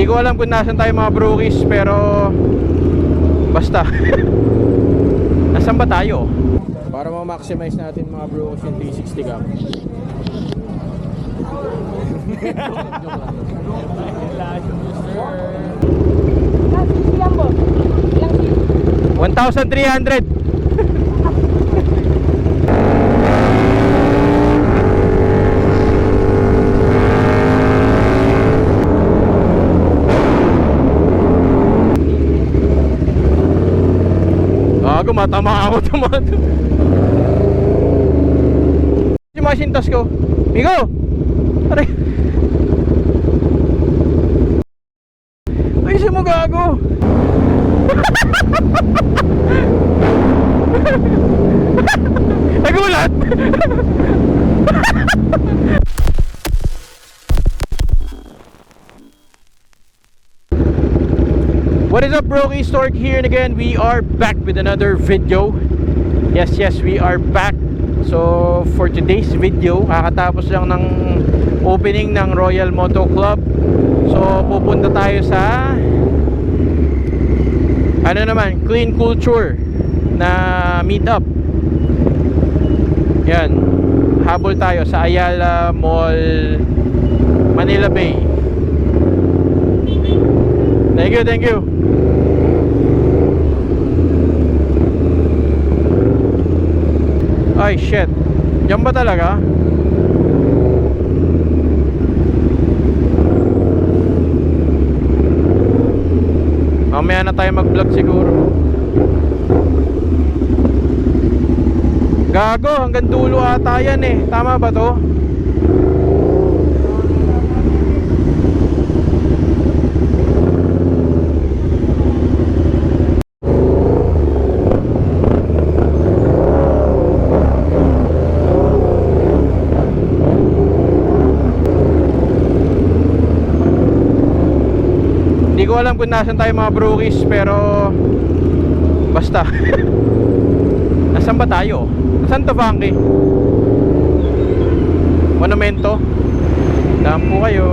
Hindi ko alam kung nasan tayo mga brokies pero basta. Nasaan ba tayo? Para ma-maximize natin mga brokies yung 360 cam. Ilang po? Ilang seat? 1,300 Gago, matama ako tumato. Si Masintas ko. Migo! Aray! Brokey Stork here and again we are back with another video. Yes yes we are back. So for today's video kakatapos lang ng opening ng Royal Moto Club. So pupunta tayo sa ano naman Clean Culture na meetup. Yan. Habol tayo sa Ayala Mall Manila Bay. Thank you, thank you. Ay, shit. Diyan ba talaga? Mamaya na tayo mag-vlog siguro. Gago, hanggang dulo ata yan eh. Tama ba to? Hindi ko alam kung nasan tayo mga brokies pero basta. Nasaan ba tayo? Nasaan to Funky? Monumento? Daan po kayo.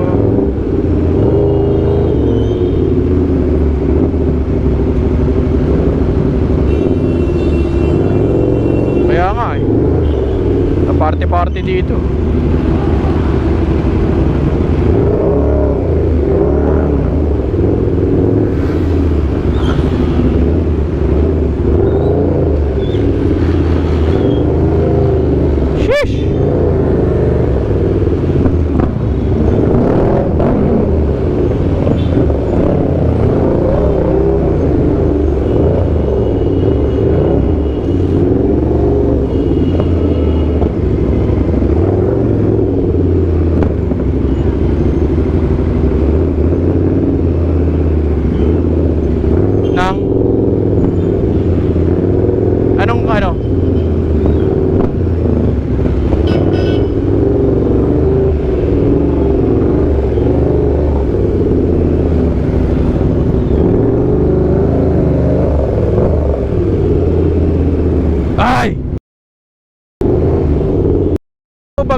Kaya nga eh. Na party-party dito.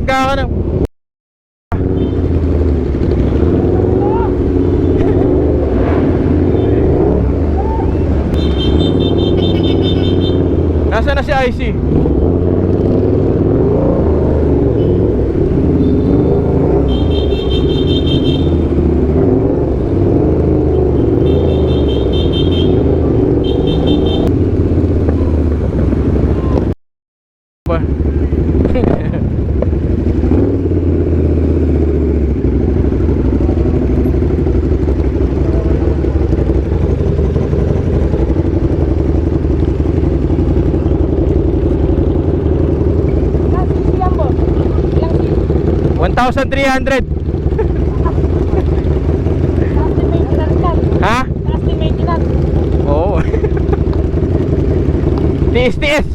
Ka na. Nasaan na si IC? Ba? Ilang po? Ilang seat? 1,300 Last maintenance yan. Ha? Last maintenance. Oo Tiis tiis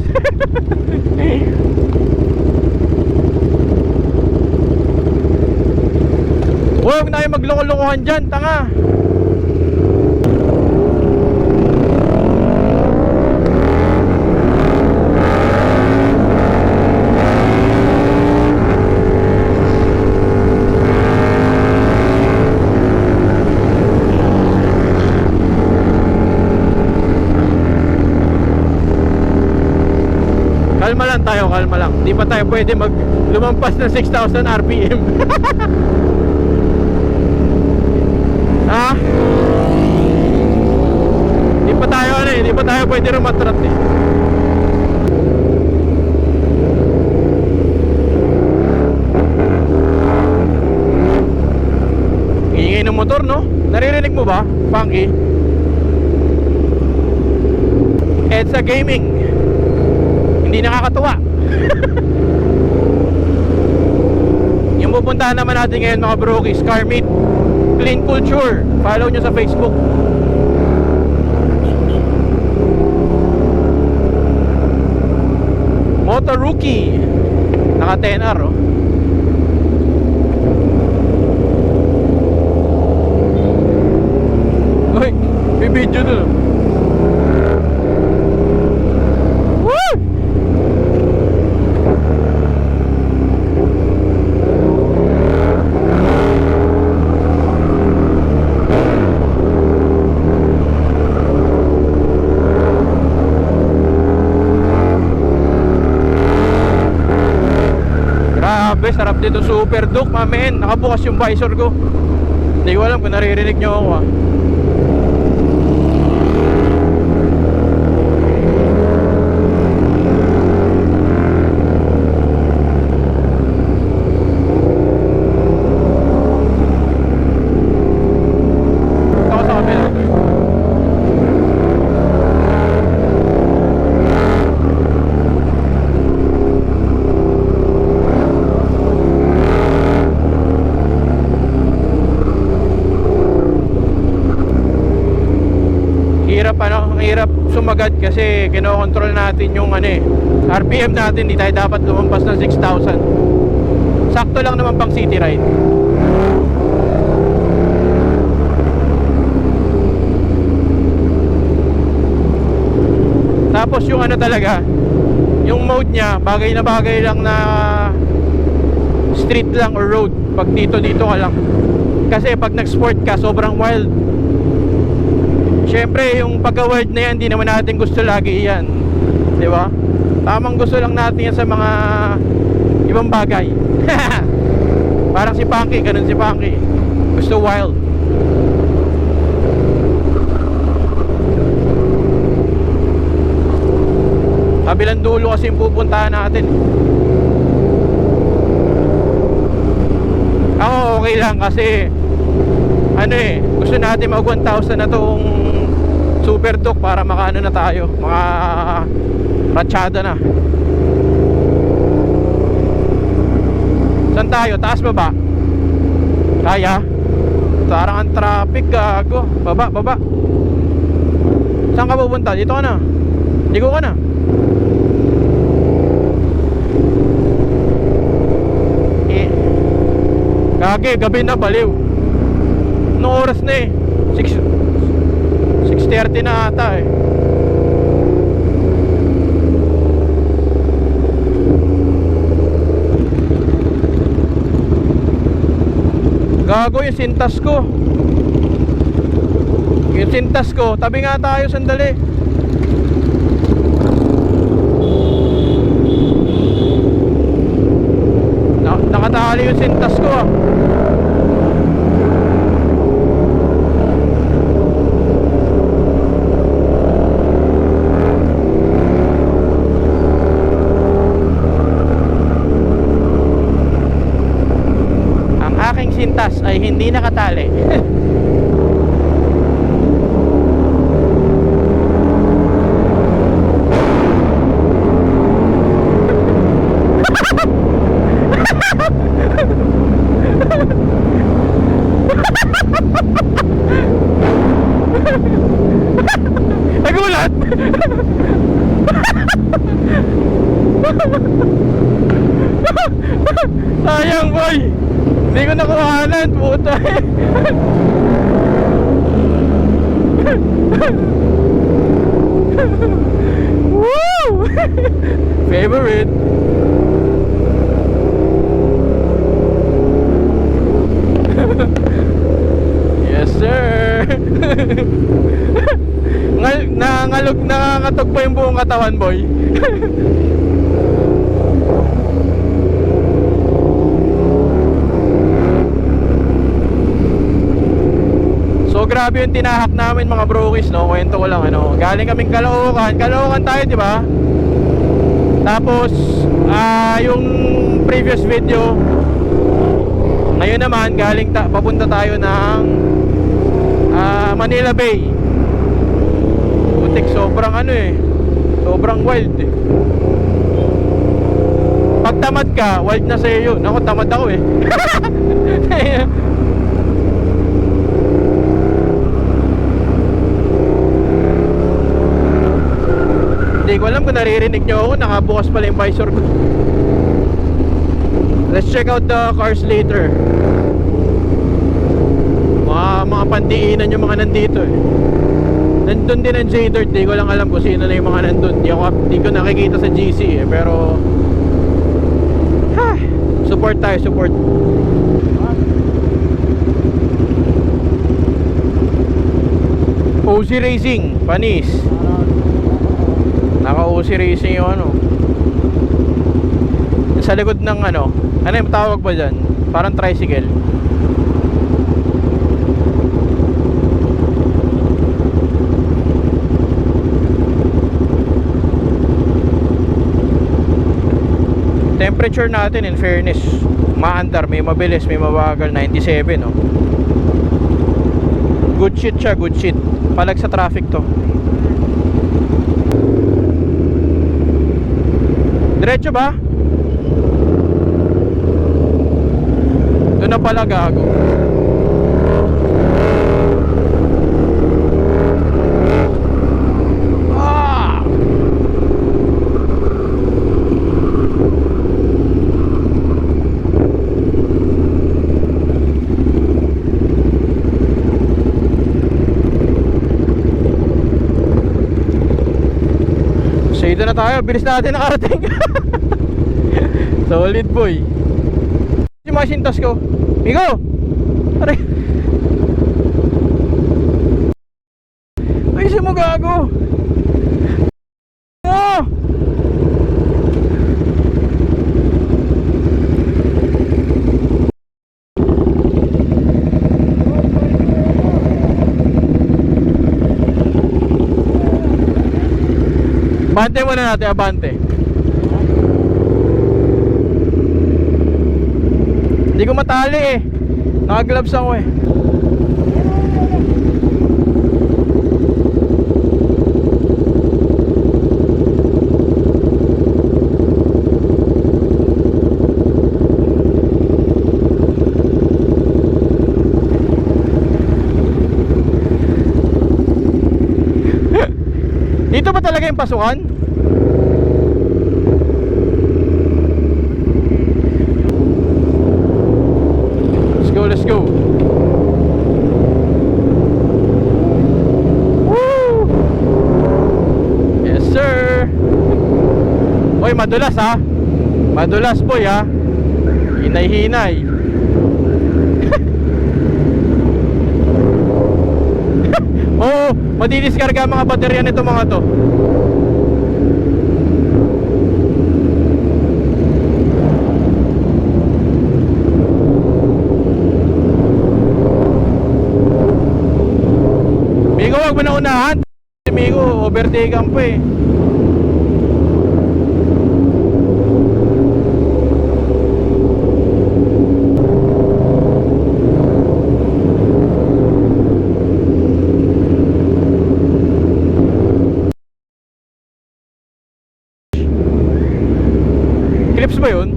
Huwag na kayo magloko-lokohan dyan, tanga kalma lang. Di pa tayo pwede mag lumampas ng 6,000 RPM. ha? Di pa tayo ano eh, di pa tayo pwede rumatrat eh. Ingay ng motor, no? Naririnig mo ba, Funky? EDSA Gaming. Hindi nakakatuwa. Yung pupuntahan naman natin ngayon mga brokies, Car Meet, Clean Culture. Follow nyo sa Facebook. Motor Rookie. Naka 10R, oh. Uy, may video dun oh. Woo! Grabe, sarap dito super duke, mamen. Nakabukas yung visor ko. Hindi ko alam kung naririnig nyo ako ah. Ako sa kabila. Hirap sumagad kasi kinokontrol natin yung ano eh, RPM natin, hindi tayo dapat lumampas ng 6,000. Sakto lang naman pang city ride. Tapos yung ano talaga, yung mode niya, bagay na bagay lang na street lang or road. Pag dito dito ka lang. Kasi pag nag-sport ka, sobrang wild. Siyempre, yung pagka-wild na yan, di naman natin gusto lagi yan. Di ba? Tamang gusto lang natin yan sa mga ibang bagay. Parang si Punky, ganun si Punky. Gusto wild. Kabilang dulo kasi yung pupuntahan natin. Ako okay lang kasi ano eh, gusto natin mag 1,000 na tong super talk para makaano na tayo, mga ratsyada na. Saan tayo? Taas baba? Kaya? Parang ang traffic gago. Baba, baba. Saan ka pupunta? Dito ka na. Ligo ka na. Eh. Gagi, gabi na baliw. Anong oras na eh? 6 6.30 na ata eh. Gago yung sintas ko. Yung sintas ko, tabi nga tayo sandali. Na nakatali yung sintas ko ah. Ang aking sintas ay hindi nakatali. Nagulat! Sayang boy! Hindi ko nakuhanan, puta eh. Woo! Favorite! yes sir! Ngal nangalog, nangangatog pa yung buong katawan boy. Grabe yung tinahak namin mga brokis no. Kwento ko lang ano. Galing kaming Caloocan. Caloocan tayo, di ba? Tapos ah yung previous video ngayon naman galing ta- papunta tayo ng ah, Manila Bay. Putik sobrang ano eh. Sobrang wild eh. Pag tamad ka, wild na sa'yo yun. Ako tamad ako eh. Hindi ko alam kung naririnig nyo ako Nakabukas pala yung visor ko. Let's check out the cars later. Mga, mga pandiinan yung mga nandito eh. Nandun din ang J-Dirt Di ko lang alam kung sino na yung mga nandun. Di, ako, di ko nakikita sa GC eh Pero ha, Support tayo, support. OC Racing, Panis Naka OC Racing yung ano. Sa likod ng ano Ano yung tawag ba dyan? Parang tricycle. Temperature natin in fairness Maandar, may mabilis, may mabagal 97 no Good shit siya, good shit. Palag sa traffic to Diretso ba? Doon na pala gago Ah! So ito na tayo, bilis natin nakarating. Solid boy. Si Macintosh ko. Migo! Aray! Ay, mo gago Oh! Bante muna natin, abante. Hindi ko matali eh. Naka-gloves ako eh. Dito ba talaga yung pasukan? Let's go, let's go. Woo! Yes, sir. Oy, madulas ha. Madulas boy ha. Hinay-hinay. Oo, madidiskarga mga baterya nito mga to. Migo, wag mo na unahan. Migo, overtake ang pa eh. Clips ba yun?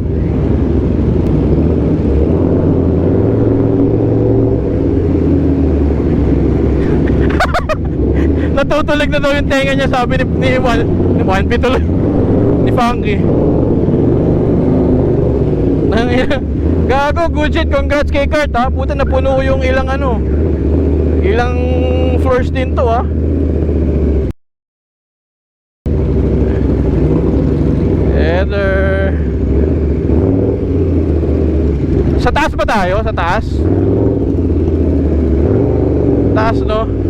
Natutulig na daw yung tenga niya sabi ni, ni Juan ni Juan Pituloy ni Funky Gago, good shit, congrats kay Kurt ha Puta napuno yung ilang ano Ilang floors din to ha Heather Sa taas ba tayo? Sa taas? Taas no?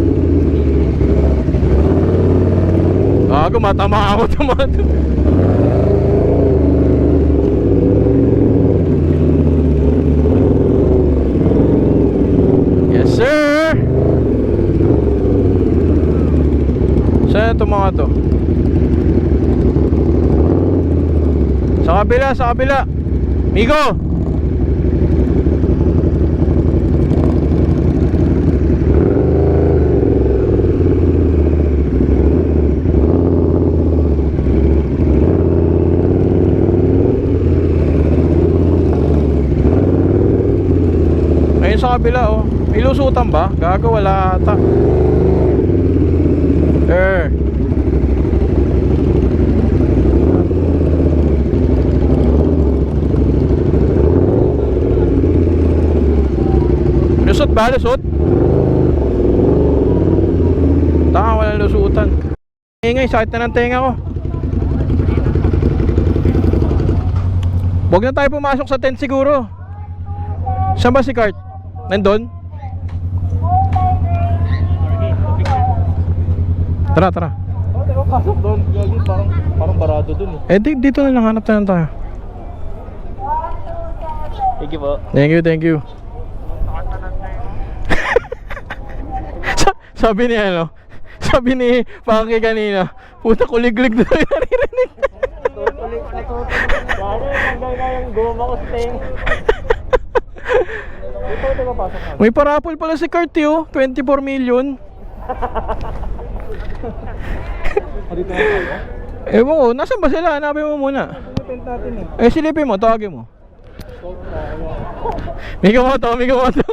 Gago, matama ako tumato. yes, sir! Saan ito mga to? Sa kabila, sa kabila! Migo! Kabila oh. May lusutan ba? Gago wala ata. Er. Lusot ba? Lusot? Taka wala lusutan. Ingay, sakit na ng tenga ko. Huwag na tayo pumasok sa tent siguro. Saan ba si Kurt? Nandun? Tara, tara. Oh, ba pasok doon? Gagi, parang, parang barado doon eh. Eh, di, dito na lang hanap na lang tayo. Thank you po. Thank you, thank you. Sa- sabi ni ano, sabi ni Paki kanina, puta kuliglig na lang naririnig. Tutulik na tutulik. Gagi, hanggang na yung goma ko sa May parapol pala si Kurt yo, 24 million. Ewan ko, nasan ba sila? Hanapin mo muna. Natin eh. Eh, silipin mo, tawagin mo. Migo mo to, migo mo to.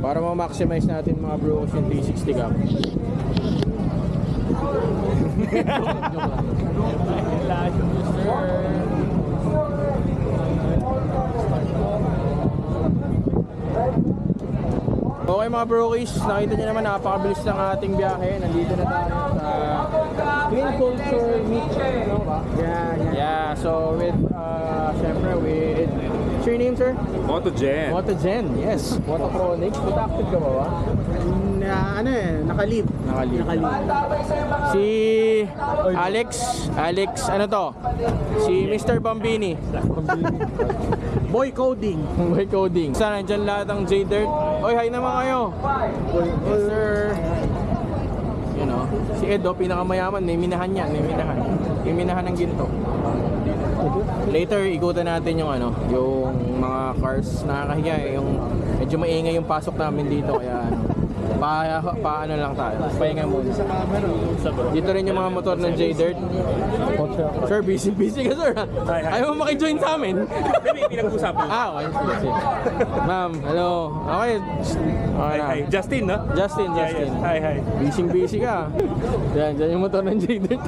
Para ma-maximize natin mga bros yung 360 cam. Okay mga brokies, nakita nyo naman napakabilis ng ating biyahe. Nandito na tayo sa Twin Culture Meet. Ano ba? Yeah, yeah. Yeah, so with, uh, syempre with, what's your name sir? Motogen. Motogen, yes. Mototronics. Buta active ka ba ba? Na, ano eh, nakalib. Nakalib. Si Alex, Alex, ano to? Si Mr. Bambini. Boy coding. May coding. Sana nandyan lahat ng J-Dirt. Oy, hi naman kayo. Yes, sir. You know, si Edo, pinakamayaman. May minahan yan, may minahan. May minahan ng ginto. Later, ikutan natin yung ano, yung mga cars. Nakakahiya eh, yung medyo maingay yung pasok namin dito. Kaya ano, pa, pa ano lang tayo. Pahinga muna. Dito rin yung mga motor ng J-Dirt. Sir, busy busy ka sir. ha? Ayaw mo makijoin sa amin. Hindi, pinag-usapan. Ah, okay. Sige, sige. Ma'am, hello. Okay. Okay Hi, na. hi. Justin, no? Justin, Yeah, Justin. yes. Hi, hi. Busy busy ka. Yan, dyan yung motor ng Jaden.